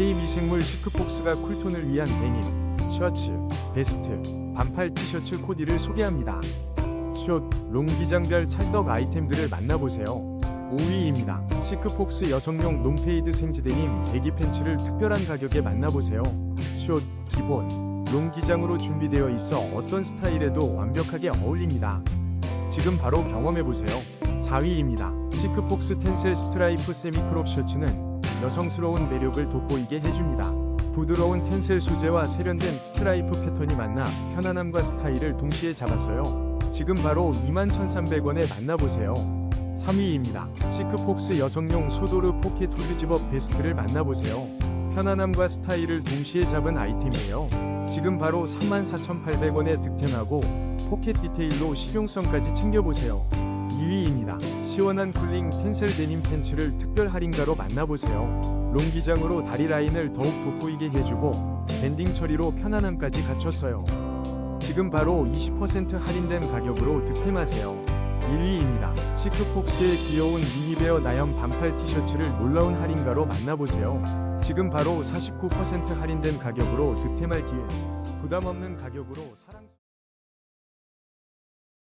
K 미생물 시크폭스가 쿨톤을 위한 데님, 셔츠, 베스트, 반팔 티셔츠 코디를 소개합니다. 숏, 롱 기장별 찰떡 아이템들을 만나보세요. 5위입니다. 시크폭스 여성용 롱페이드 생지 데님 배기 팬츠를 특별한 가격에 만나보세요. 숏, 기본, 롱 기장으로 준비되어 있어 어떤 스타일에도 완벽하게 어울립니다. 지금 바로 경험해보세요. 4위입니다. 시크폭스 텐셀 스트라이프 세미크롭 셔츠는 여성스러운 매력을 돋보이게 해줍니다. 부드러운 텐셀 소재와 세련된 스트라이프 패턴이 만나 편안함과 스타일을 동시에 잡았어요. 지금 바로 21,300원에 만나보세요. 3위입니다. 시크폭스 여성용 소도르 포켓 후드 집업 베스트를 만나보세요. 편안함과 스타일을 동시에 잡은 아이템이에요. 지금 바로 34,800원에 득템하고 포켓 디테일로 실용성까지 챙겨보세요. 2위입니다. 시원한 쿨링 텐셀 데님 팬츠를 특별 할인가로 만나보세요. 롱 기장으로 다리 라인을 더욱 돋보이게 해주고 밴딩 처리로 편안함까지 갖췄어요. 지금 바로 20% 할인된 가격으로 득템하세요. 1위입니다. 시크폭스의 귀여운 미니베어 나염 반팔 티셔츠를 놀라운 할인가로 만나보세요. 지금 바로 49% 할인된 가격으로 득템할 기회. 부담 없는 가격으로 사랑